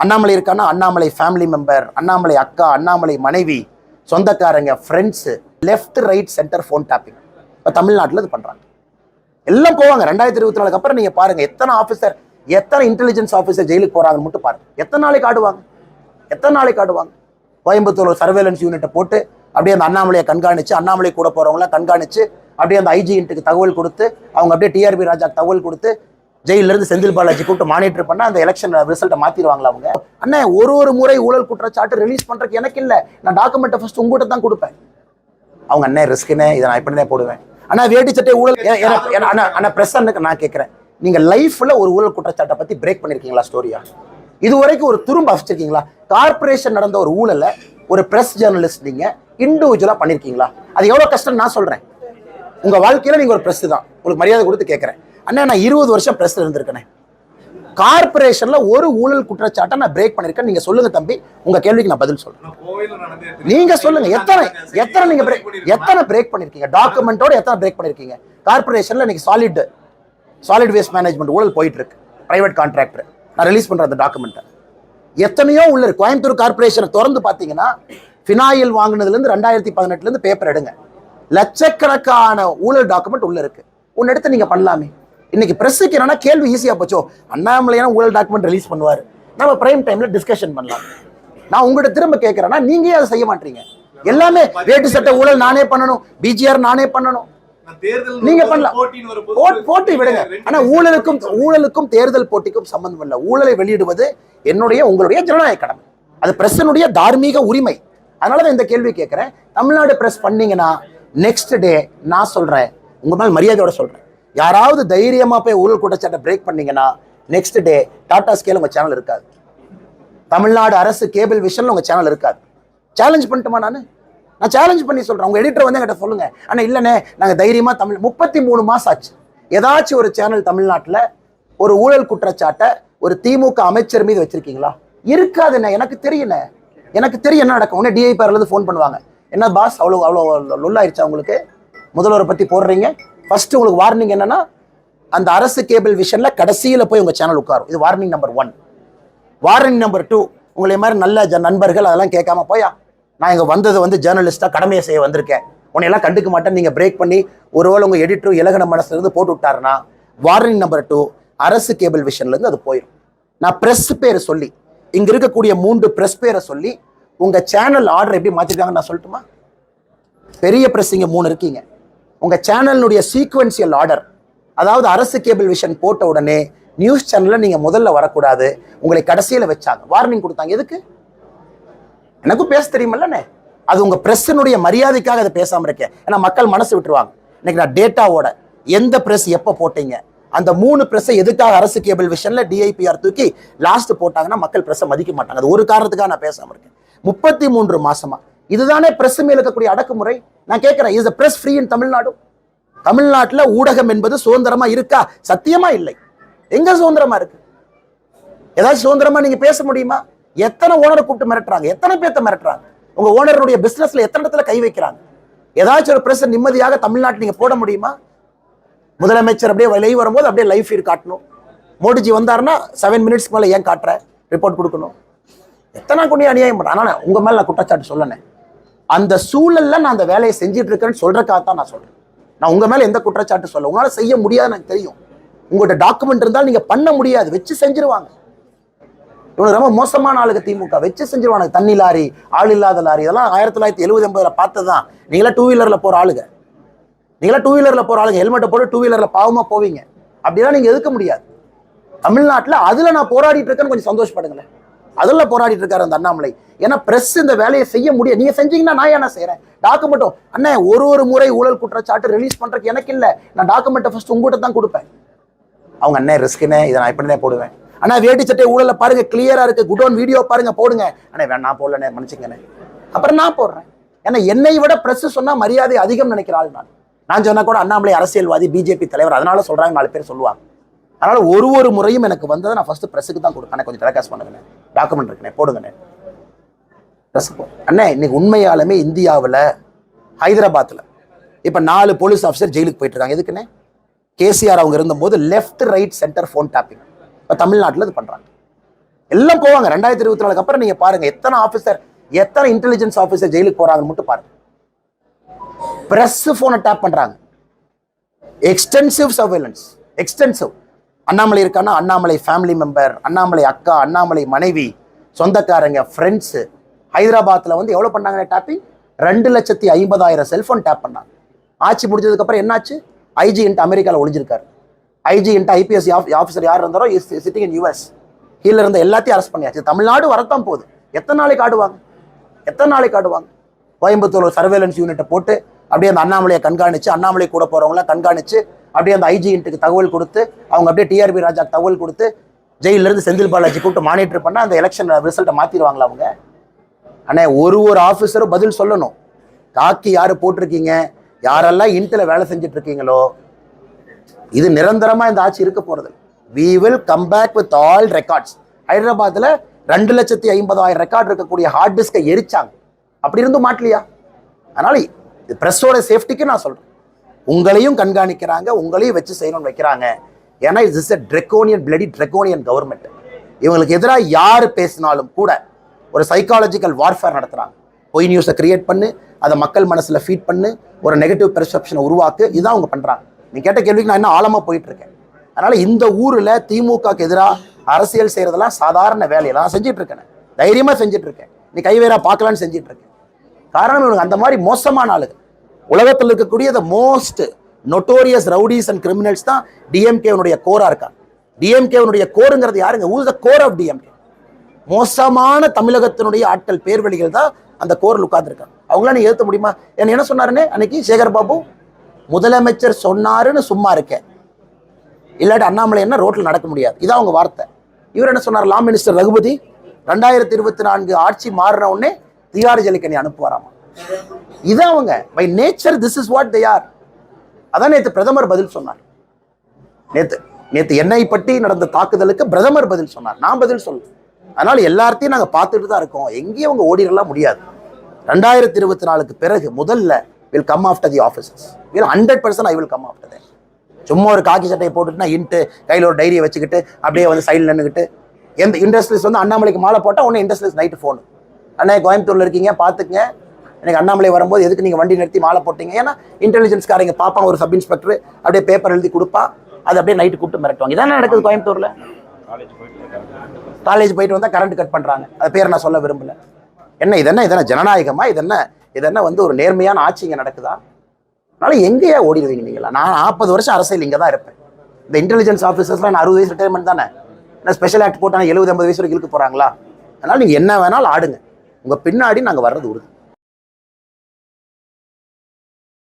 அண்ணாமலை இருக்கான்னா Annamalai family member Annamalai அக்கா அண்ணாமலை மனைவி சொந்தக்காரங்க friends left right center phone tapping இப்போ தமிழ்நாட்டில் இது பண்ணுறாங்க எல்லாம் போவாங்க. ரெண்டாயிரத்தி இருபத்தி நாலுக்கு அப்புறம் நீங்கள் பாருங்கள் எத்தனை ஆஃபீஸர் எத்தனை இன்டெலிஜென்ஸ் ஆஃபீஸர் ஜெயிலுக்கு போகிறாங்கன்னு மட்டும் பாருங்க. எத்தனை நாளைக்கு ஆடுவாங்க எத்தனை நாளைக்கு ஆடுவாங்க கோயம்புத்தூர் சர்வேலன்ஸ் யூனிட்டை போட்டு அப்படியே அந்த அண்ணாமலையை கண்காணிச்சு அண்ணாமலை கூட போகிறவங்களாம் கண்காணித்து அப்படியே அந்த ஐஜிஎன்ட்டுக்கு தகவல் கொடுத்து அவங்க அப்படியே டிஆர்பி ராஜாக்கு தகவல் கொடுத்து ஜெயிலிருந்து இருந்து செந்தில் பாலாஜி கூப்பிட்டு மானிட்டர் பண்ணா அந்த எலெக்ஷன் ரிசல்ட்டை மாத்திடுவாங்களா அவங்க? அண்ணே ஒரு ஒரு முறை ஊழல் குற்றச்சாட்டு ரிலீஸ் பண்றதுக்கு எனக்கு இல்ல. நான் டாக்குமெண்ட்டை ஃபர்ஸ்ட் உங்ககிட்ட தான் கொடுப்பேன். அவங்க அண்ணே ரிஸ்க்குன்னு இதை நான் இப்படி தான் போடுவேன். ஆனால் வேட்டி சட்டை ஊழல் எ- அண்ணா அண்ணா பிரஸ் நான் கேட்குறேன் நீங்க லைஃப்ல ஒரு ஊழல் குற்றச்சாட்டை பத்தி பிரேக் பண்ணிருக்கீங்களா ஸ்டோரியா இது வரைக்கும் ஒரு துரும்ப அசிச்சிருக்கீங்களா கார்ப்பரேஷன் நடந்த ஒரு ஊழலை ஒரு பிரஸ் ஜேர்னலிஸ்ட் நீங்க இண்டிவிஜுவலாக பண்ணியிருக்கீங்களா அது எவ்வளவு கஷ்டம் நான் சொல்றேன். உங்க வாழ்க்கையில நீங்க ஒரு ப்ரெஸ் தான். உங்களுக்கு மரியாதை கொடுத்து கேட்கறேன் அண்ணா நான் இருபது வருஷம் பிரஸ்ல இருந்திருக்கேனே. கார்ப்பரேஷன்ல ஒரு ஊழல் குற்றச்சாட்டை நான் பிரேக் பண்ணிருக்கேன் நீங்க சொல்லுங்க தம்பி. உங்க கேள்விக்கு நான் பதில் சொல்றேன். நீங்க சொல்லுங்க எத்தனை எத்தனை நீங்க எத்தனை பிரேக் பண்ணிருக்கீங்க? டாக்குமெண்டோட எத்தனை பிரேக் பண்ணிருக்கீங்க? கார்ப்பரேஷன்ல இன்னைக்கு சாலிட் சாலிட் வேஸ்ட் மேனேஜ்மெண்ட் ஊழல் போயிட்டு இருக்கு பிரைவேட் கான்ட்ராக்டர் நான் ரிலீஸ் பண்ற அந்த டாக்குமெண்ட்டை எத்தனையோ உள்ள இருக்கு. கோயம்புத்தூர் கார்ப்பரேஷனை திறந்து பார்த்தீங்கன்னா ஃபினாயில் வாங்கினதுல இருந்து ரெண்டாயிரத்தி பதினெட்டுல இருந்து பேப்பர் எடுங்க. லட்சக்கணக்கான ஊழல் டாக்குமெண்ட் உள்ள இருக்கு. ஒன்னு எடுத்து நீங்க பண்ணலாமே. இன்னைக்கு பிரஸுக்கு என்னன்னா கேள்வி ஈஸியா போச்சோ. அண்ணாமலையான ஊழல் டாக்குமெண்ட் ரிலீஸ் பண்ணுவார். நம்ம பிரைம் டைம்ல டிஸ்கஷன் பண்ணலாம். நான் உங்கள்கிட்ட திரும்ப கேட்கறேன்னா நீங்க ஏன் அதை செய்ய மாட்டீங்க? எல்லாமே வேட்டு சட்ட ஊழல் நானே பண்ணணும். பிஜிஆர் நானே பண்ணணும். நீங்க பண்ணலாம். போட்டி விடுங்க. ஆனா ஊழலுக்கும் ஊழலுக்கும் தேர்தல் போட்டிக்கும் சம்பந்தம் இல்லை. ஊழலை வெளியிடுவது என்னுடைய உங்களுடைய ஜனநாயக கடமை. அது பிரஸனுடைய தார்மீக உரிமை. அதனால தான் இந்த கேள்வி கேட்கிறேன் தமிழ்நாடு பிரஸ் பண்ணீங்கன்னா நெக்ஸ்ட் டே நான் சொல்றேன். உங்க மேல் மரியாதையோட சொல்றேன். யாராவது தைரியமாக போய் ஊழல் குற்றச்சாட்டை பிரேக் பண்ணீங்கன்னா நெக்ஸ்ட் டே டாடா ஸ்கேல் உங்கள் சேனல் இருக்காது தமிழ்நாடு அரசு கேபிள் விஷனில் உங்கள் சேனல் இருக்காது சேலஞ்ச் பண்ணட்டுமா நான் நான் சேலஞ்ச் பண்ணி சொல்கிறேன் உங்கள் எடிட்டர் வந்து என்கிட்ட சொல்லுங்கள் ஆனால் இல்லைண்ணே நாங்கள் தைரியமாக தமிழ் முப்பத்தி மூணு மாதம் ஆச்சு ஏதாச்சும் ஒரு சேனல் தமிழ்நாட்டில் ஒரு ஊழல் குற்றச்சாட்டை ஒரு திமுக அமைச்சர் மீது வச்சுருக்கீங்களா இருக்காதுண்ணே எனக்கு தெரியண்ணே எனக்கு தெரியும் என்ன நடக்கும் உடனே டிஐபிஆர்ல ஃபோன் பண்ணுவாங்க என்ன பாஸ் அவ்வளோ அவ்வளோ லொல்லாயிருச்சா உங்களுக்கு முதல்வரை பற்றி போடுறீங்க ஃபஸ்ட்டு உங்களுக்கு வார்னிங் என்னென்னா அந்த அரசு கேபிள் விஷனில் கடைசியில் போய் உங்கள் சேனல் உட்காரும். இது warning number one warning number two உங்களை மாதிரி நல்ல ஜ- நண்பர்கள் அதெல்லாம் கேட்காம போயா நான் இங்கே வந்தது வந்து ஜேர்னலிஸ்ட்டாக கடமையை செய்ய வந்திருக்கேன். உன்னையெல்லாம் கண்டுக்க மாட்டேன் நீங்கள் பிரேக் பண்ணி ஒருவேளை உங்கள் எடிட்டர் இலகன மனசுலேருந்து போட்டு விட்டாருன்னா வார்னிங் நம்பர் டூ அரசு கேபிள் விஷன்லேருந்து அது போயிடும் நான் ப்ரெஸ் பேரை சொல்லி இங்கே இருக்கக்கூடிய மூன்று ப்ரெஸ் பேரை சொல்லி உங்கள் சேனல் ஆர்டர் எப்படி மாற்றிருக்காங்கன்னு நான் சொல்லட்டுமா? பெரிய ப்ரெஸ் இங்கே மூணு இருக்கீங்க. உங்கள் சேனலினுடைய சீக்வன்சியல் ஆர்டர் அதாவது அரசு கேபிள் விஷன் போட்ட உடனே நியூஸ் சேனலில் நீங்கள் முதல்ல வரக்கூடாது. உங்களை கடைசியில் வச்சாங்க. வார்னிங் கொடுத்தாங்க. எதுக்கு? எனக்கும் பேச தெரியுமில்லண்ணே. அது உங்கள் ப்ரெஸ்ஸினுடைய மரியாதைக்காக அதை பேசாமல் இருக்கேன். ஏன்னா மக்கள் மனசு விட்டுருவாங்க. இன்னைக்கு நான் டேட்டாவோட எந்த ப்ரெஸ் எப்போ போட்டீங்க? அந்த மூணு ப்ரெஸ்ஸை எதுக்காக அரசு கேபிள் விஷனில் டிஐபிஆர் தூக்கி லாஸ்ட் போட்டாங்கன்னா மக்கள் ப்ரெஸ்ஸை மதிக்க மாட்டாங்க. அது ஒரு காரணத்துக்காக நான் பேசாமல் இருக்கேன். முப்பத்தி மூன்று மாசமாக இதுதானே பிரஸ் மேல் இருக்கக்கூடிய அடக்குமுறை? நான் கேட்கிறேன் is press free in Tamil Nadu தமிழ்நாட்டில் ஊடகம் என்பது சுதந்திரமா இருக்கா? சத்தியமா இல்லை. எங்க சுதந்திரமா இருக்கு? ஏதாச்சும் சுதந்திரமா நீங்க பேச முடியுமா? எத்தனை ஓனரை கூப்பிட்டு மிரட்டுறாங்க? எத்தனை பேர்த்த மிரட்டுறாங்க? உங்க ஓனருடைய பிசினஸ்ல எத்தனை இடத்துல கை வைக்கிறாங்க? ஏதாச்சும் ஒரு பிரஸ் நிம்மதியாக தமிழ்நாட்டில் நீங்க போட முடியுமா? முதலமைச்சர் அப்படியே லைவ் வரும்போது அப்படியே லைஃப் ஃபீட் காட்டணும். மோடிஜி வந்தாருன்னா செவன் மினிட்ஸ்க்கு மேலே ஏன் காட்டுற? ரிப்போர்ட் கொடுக்கணும். எத்தனை கொண்டு அநியாயம்? பண்றேன் ஆனால் உங்க மேலே நான் குற்றச்சாட்டு சொல்லனே அந்த சூழல்ல நான் அந்த வேலையை செஞ்சுட்டு இருக்கேன்னு சொல்றதுக்காக தான் நான் சொல்றேன். நான் உங்க மேல எந்த குற்றச்சாட்டு சொல்ல உங்களால செய்ய முடியாது எனக்கு தெரியும். உங்கள்கிட்ட டாக்குமெண்ட் இருந்தால் நீங்க பண்ண முடியாது. வச்சு செஞ்சிருவாங்க. இவனுக்கு ரொம்ப மோசமான ஆளுக்கு திமுக. வச்சு செஞ்சிருவானுங்க. தண்ணி லாரி ஆள் இல்லாத லாரி. இதெல்லாம் ஆயிரத்தி தொள்ளாயிரத்தி எழுபது எண்பதுல பார்த்தது தான் நீங்களா டூ வீலர்ல போற ஆளுங்க. நீங்களா டூ வீலர்ல போற ஆளுங்க. ஹெல்மெட்டை போட்டு டூ வீலர்ல பாவமா போவீங்க. அப்படிலாம் நீங்க எதுக்க முடியாது. தமிழ்நாட்டில் அதுல நான் போராடிட்டு இருக்கேன்னு கொஞ்சம் சந்தோஷப்படுங்களேன். அதுல போராடிட்டு இருக்காரு அந்த அண்ணாமலை. ஏன்னா பிரஸ் இந்த வேலையை செய்ய முடியும் நீங்க செஞ்சீங்கன்னா நான் என்ன செய்யறேன் டாக்குமெண்ட்டும் அண்ணே ஒரு ஒரு முறை ஊழல் குற்றச்சாட்டு ரிலீஸ் பண்றதுக்கு எனக்கு இல்ல. நான் டாக்குமெண்ட்டை ஃபர்ஸ்ட் உங்ககிட்ட தான் கொடுப்பேன். அவங்க அண்ணே ரிஸ்க்குனே இதை நான் இப்படினே போடுவேன். ஆனால் வேட்டி சட்டை ஊழலை பாருங்க கிளியரா இருக்கு. குடோன் வீடியோ பாருங்க போடுங்க. அண்ணே வேணா நான் போடலண்ணே மன்னிச்சுங்கண்ணே அப்புறம் நான் போடுறேன். ஏன்னா என்னை விட பிரஸ் சொன்னா மரியாதை அதிகம் நினைக்கிற ஆள் நான். நான் சொன்னா கூட அண்ணாமலை அரசியல்வாதி பிஜேபி தலைவர் அதனால சொல்றாங்க நாலு பேர் சொல்லுவாங்க. அதனால் ஒரு ஒரு முறையும் எனக்கு வந்ததை நான் ஃபஸ்ட்டு ப்ரெஸ்ஸுக்கு தான் கொடுப்பேன் கொஞ்சம் டெலகாஸ்ட் பண்ணுங்கண்ணே. டாக்குமெண்ட் இருக்குண்ணே போடுங்கண்ணே. பிரஸ் அண்ணே இன்னைக்கு உண்மையாலுமே இந்தியாவில் ஹைதராபாத்தில் இப்போ நாலு போலீஸ் ஆஃபீஸர் ஜெயிலுக்கு போயிட்டு இருக்காங்க எதுக்குண்ணே? கேசிஆர் அவங்க இருந்தபோது left right center phone tapping இப்போ தமிழ்நாட்டில் இது பண்ணுறாங்க எல்லாம் போவாங்க. ரெண்டாயிரத்தி இருபத்தி நாலுக்கு அப்புறம் நீங்கள் பாருங்கள் எத்தனை ஆஃபீஸர் எத்தனை இன்டெலிஜென்ஸ் ஆஃபீஸர் ஜெயிலுக்கு போகிறாங்கன்னு மட்டும் பாருங்க. ப்ரெஸ்ஸு ஃபோனை டேப் பண்ணுறாங்க எக்ஸ்டென்சிவ் சர்வேலன்ஸ் எக்ஸ்டென்சிவ் அண்ணாமலை இருக்கான்னா அண்ணாமலை ஃபேமிலி மெம்பர் அண்ணாமலை அக்கா அண்ணாமலை மனைவி சொந்தக்காரங்க ஃப்ரெண்ட்ஸு ஹைதராபாத்தில் வந்து எவ்வளோ பண்ணாங்கன்னு டேப்பிங் ரெண்டு லட்சத்தி ஐம்பதாயிரம் செல்ஃபோன் டேப் பண்ணாங்க. ஆட்சி முடிஞ்சதுக்கப்புறம் என்னாச்சு? ஐஜி இன்ட்டு அமெரிக்காவில் ஒழிஞ்சிருக்காரு ஐஜி இன்ட்டு ஐபிஎஸ் ஆஃபீஸர் யார் இருந்தாரோ இஸ் சிட்டிங் இன் யூஎஸ் கீழே இருந்த எல்லாத்தையும் அரெஸ்ட் பண்ணியாச்சு. தமிழ்நாடு வரத்தான் போகுது. எத்தனை நாளைக்கு ஆடுவாங்க? எத்தனை நாளைக்கு ஆடுவாங்க? கோயம்புத்தூர் சர்வேலன்ஸ் யூனிட்டை போட்டு அப்படியே அந்த அண்ணாமலையை கண்காணிச்சு அண்ணாமலை கூட போகிறவங்களாம் கண்காணிச்சு அப்படியே அந்த ஐஜி இன்ட்டுக்கு தகவல் கொடுத்து அவங்க அப்படியே டிஆர்பி ராஜா தகவல் கொடுத்து ஜெயிலிருந்து செந்தில் பாலாஜி கூப்பிட்டு மானிட்டர் பண்ணால் அந்த எலெக்ஷன் ரிசல்ட்டை மாற்றிடுவாங்களா அவங்க? அண்ணே ஒரு ஒரு ஆஃபீஸரும் பதில் சொல்லணும். காக்கி யார் போட்டிருக்கீங்க? யாரெல்லாம் இன்ட்டில் வேலை செஞ்சுட்டு இருக்கீங்களோ இது நிரந்தரமாக இந்த ஆட்சி இருக்க போகிறது we will come back with all records ஹைதராபாத்தில் ரெண்டு லட்சத்தி ஐம்பதாயிரம் ரெக்கார்ட் இருக்கக்கூடிய ஹார்ட் டிஸ்கை எரிச்சாங்க. அப்படி இருந்தும் மாட்டலையா? அதனால் இது பிரஸோட சேஃப்டிக்கு நான் சொல்கிறேன் உங்களையும் கண்காணிக்கிறாங்க உங்களையும் வச்சு செய்யணும்னு வைக்கிறாங்க. ஏன்னா is is a draconian bloody draconian government இவங்களுக்கு எதிராக யார் பேசினாலும் கூட ஒரு சைக்காலஜிக்கல் வார்ஃபேர் நடத்துகிறாங்க பொய் நியூஸை கிரியேட் பண்ணு அதை மக்கள் மனசில் ஃபீட் பண்ணு ஒரு நெகட்டிவ் பெர்செப்ஷனை உருவாக்கு இதுதான் அவங்க பண்ணுறாங்க நீ கேட்ட கேள்விக்கு நான் இன்னும் ஆழமாக போயிட்டுருக்கேன்? அதனால் இந்த ஊரில் திமுகக்கு எதிராக அரசியல் செய்கிறதெல்லாம் சாதாரண வேலையெல்லாம் நான் செஞ்சுட்டு தைரியமாக தைரியமா நீ கைவேராக பார்க்கலான்னு செஞ்சிட்ருக்கேன் காரணம் இவனுக்கு அந்த மாதிரி மோசமான ஆளுகள் உலகத்தில் இருக்கக்கூடிய the most notorious rowdies and criminals தான் டிஎம்கேவனுடைய கோரா இருக்காங்க. டிஎம்கேவனுடைய கோருங்கிறது யாருங்க? Who's the core of DMK மோசமான தமிழகத்தினுடைய ஆட்கள் பேர்வழிகள் தான் அந்த கோரில் உட்கார்ந்துருக்காங்க. அவங்களாம் நீ ஏற்ற முடியுமா? என்ன என்ன சொன்னாருன்னு? அன்னைக்கு சேகர் பாபு முதலமைச்சர் சொன்னாருன்னு சும்மா இருக்கேன் இல்லாட்டி அண்ணாமலை என்ன ரோட்டில் நடக்க முடியாது. இதான் அவங்க வார்த்தை. இவர் என்ன சொன்னார்? லா மினிஸ்டர் ரகுபதி ரெண்டாயிரத்தி இருபத்தி நான்கு ஆட்சி மாறின உடனே திகார் ஜலிக்கணி அனுப்புவாராமா? இதான் அவங்க by nature this is what they are அதான் நேற்று பிரதமர் பதில் சொன்னார். நேற்று நேற்று என்னை பட்டி நடந்த தாக்குதலுக்கு பிரதமர் பதில் சொன்னார். நான் பதில் சொல்ல அதனால் எல்லார்த்தையும் நாங்கள் பார்த்துட்டு தான் இருக்கோம். எங்கேயும் அவங்க ஓடிடலாம் முடியாது. ரெண்டாயிரத்தி இருபத்தி நாலுக்கு பிறகு முதல்ல will come after the offices will hundred percent I will come after then சும்மா ஒரு காக்கி சட்டையை போட்டுட்டுனா இன்ட்டு கையில் ஒரு டைரியை வச்சுக்கிட்டு அப்படியே வந்து சைடில் நின்றுக்கிட்டு எந்த இண்டஸ்ட்ரீஸ் வந்து அண்ணாமலைக்கு மாலை போட்டால் ஒன்று இண்டஸ்ட்ரீஸ் நைட்டு ஃபோனு அண்ணா கோயம்புத்தூரில் இருக்கீங்க பார்த்துக்குங்க. எனக்கு அண்ணாமலை வரும்போது எதுக்கு நீங்கள் வண்டி நிறுத்தி மாலை போட்டீங்க? ஏன்னா இன்டெலிஜென்ஸ்காரங்க பார்ப்பான் ஒரு சப் இன்ஸ்பெக்டர் அப்படியே பேப்பர் எழுதி கொடுப்பான் அது அப்படியே நைட்டு கூப்பிட்டு மிரட்டுவாங்க. இதான் நடக்குது கோயம்புத்தூர்ல? காலேஜ் போயிட்டு வந்தால் கரண்ட் கட் பண்ணுறாங்க அது பேர் நான் சொல்ல விரும்பல. என்ன இதென்ன இதென்ன ஜனநாயகமா? இதென்ன இதென்ன வந்து ஒரு நேர்மையான ஆட்சி இங்கே நடக்குதா? அதனால எங்கேயா ஓடிடுவீங்க நீங்களா நான் நாற்பது வருஷம் அரசியல் இங்கே தான் இருப்பேன். இந்த இன்டெலிஜென்ஸ் ஆஃபீஸர்ஸ்லாம் நான் அறுபது வயசு ரிட்டைர்மெண்ட் தானே? நான் ஸ்பெஷல் ஆக்ட் போட்டால் எழுபது ஐம்பது வயசு வரைக்கும் இழுக்க போகிறாங்களா அதனால நீங்கள் என்ன வேணாலும் ஆடுங்க. உங்கள் பின்னாடி நாங்கள் வர்றது உறுதி.